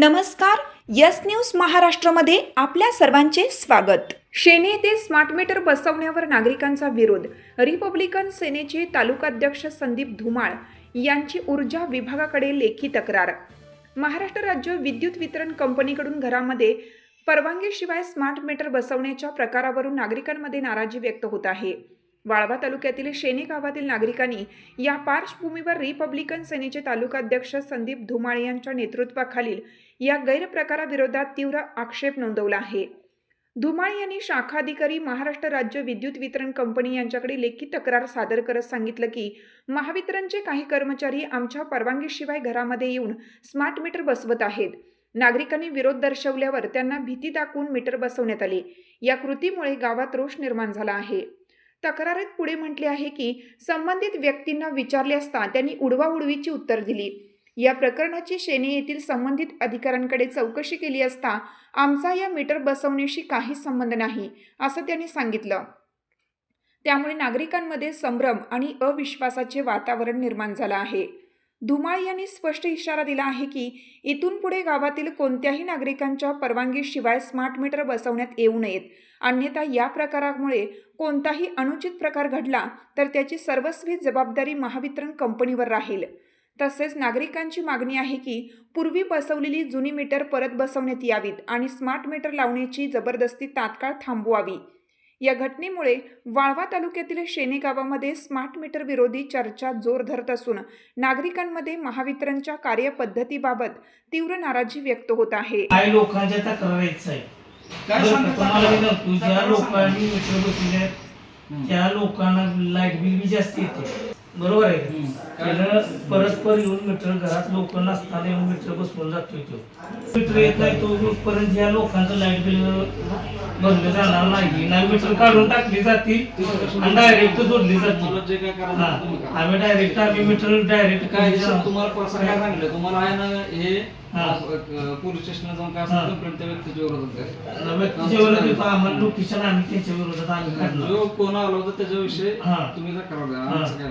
नमस्कार yes news महाराष्ट्रामध्ये आपल्या सर्वांचे स्वागत. शेने येथे स्मार्ट मीटर बसवण्यावर नागरिकांचा विरोध. रिपब्लिकन सेनेचे तालुकाध्यक्ष संदीप धुमाळ यांची ऊर्जा विभागाकडे लेखी तक्रार. महाराष्ट्र राज्य विद्युत वितरण कंपनीकडून घरामध्ये परवानगीशिवाय स्मार्ट मीटर बसवण्याच्या प्रकारावरून नागरिकांमध्ये नाराजी व्यक्त होत आहे. वाळवा तालुक्यातील शेने गावातील नागरिकांनी या पार्श्वभूमीवर रिपब्लिकन सेनेचे तालुकाध्यक्ष संदीप धुमाळे यांच्या नेतृत्वाखालील या गैरप्रकाराविरोधात तीव्र आक्षेप नोंदवला आहे. धुमाळे यांनी शाखा अधिकारी महाराष्ट्र राज्य विद्युत वितरण कंपनी यांच्याकडे लेखी तक्रार सादर करत सांगितलं की महावितरणचे काही कर्मचारी आमच्या परवानगीशिवाय घरामध्ये येऊन स्मार्ट मीटर बसवत आहेत. नागरिकांनी विरोध दर्शवल्यावर त्यांना भीती दाखवून मीटर बसवण्यात आले. या कृतीमुळे गावात रोष निर्माण झाला आहे. तक्रारीत पुढे म्हटले आहे की संबंधित व्यक्तींना विचारले असता त्यांनी उडवाउडवीची उत्तर दिली. या प्रकरणाची शेने येथील संबंधित अधिकाऱ्यांकडे चौकशी केली असता आमचा या मीटर बसवण्याशी काही संबंध नाही असं त्यांनी सांगितलं. त्यामुळे नागरिकांमध्ये संभ्रम आणि अविश्वासाचे वातावरण निर्माण झालं आहे. धुमाळ यांनी स्पष्ट इशारा दिला आहे की इथून पुढे गावातील कोणत्याही नागरिकांच्या परवानगीशिवाय स्मार्ट मीटर बसवण्यात येऊ नयेत. अन्यथा या प्रकारामुळे कोणताही अनुचित प्रकार घडला तर त्याची सर्वस्वी जबाबदारी महावितरण कंपनीवर राहील. तसेच नागरिकांची मागणी आहे की पूर्वी बसवलेली जुनी मीटर परत बसवण्यात यावीत आणि स्मार्ट मीटर लावण्याची जबरदस्ती तात्काळ थांबवावी. या घटनेमुळे वाळवा तालुक्यातील शेने गावामध्ये स्मार्ट मीटर विरोधी चर्चा जोर धरत असून नागरिकांमध्ये महावितरणच्या कार्यपद्धतीबाबत तीव्र नाराजी व्यक्त होत आहे. काही लोकांच्या तक्रारीच आहे काय बरं, सांगता तुम्हाला मी तक्रार? सांगतो, ज्या लोकांनी मीटर बसवले त्या लोकांना लाइट बिल बी जास्त येते. बरोबर आहे हम्म. का? त्यानं परस्पर येऊन मीटर घरात लोक नसताना येऊन मीटर बसवून जातोय तो मीटर येत नाही तो पर्यंत ह्या लोकांचं लाइट बिल भरलं जाणार नाही नाही मीटर काढून टाकली जातील आणि डायरेक्ट जोडली मला जातील जे काय करायचं हा. ते तुम्ही करा. आम्ही डायरेक्ट आम्ही मीटर डायरेक्ट काय तुम्हाला सांगितलं तुम्हाला आहे ना हे. पोलीस स्टेशनला जाऊन काय कंप्लेंट त्या व्यक्तीच्या विरोधात. व्यक्तीच्या विरोधात आम्हाला लोकेशन आम्ही त्यांच्या विरोधात आम्ही जो कोण आला होता त्याच्याविषयी. तुम्ही तक्रार द्या. आमचं काय